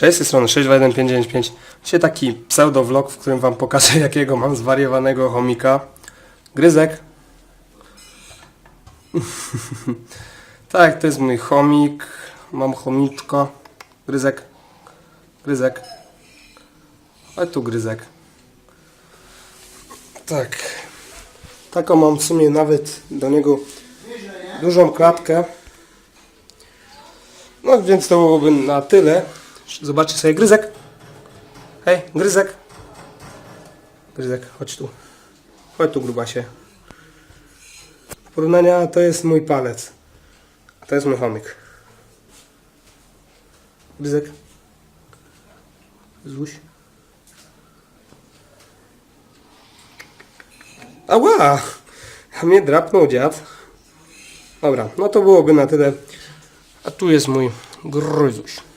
Cześć, z tej strony 621595. Dzisiaj taki pseudo-vlog, w którym wam pokażę jakiego mam zwariowanego chomika. Gryzek. tak, to jest mój chomik. Mam chomiczko. Gryzek. Gryzek. A tu gryzek. Tak. Taką mam w sumie nawet do niego dużą klatkę. No więc to byłoby na tyle. Zobaczcie sobie gryzek. Hej, gryzek. Gryzek, chodź tu. Chodź tu, grubasie. Porównania to jest mój palec. A to jest mój chomik. Gryzek. Złuś. Ała! A mnie drapnął dziad. Dobra, no to byłoby na tyle. A tu jest mój gryzuś.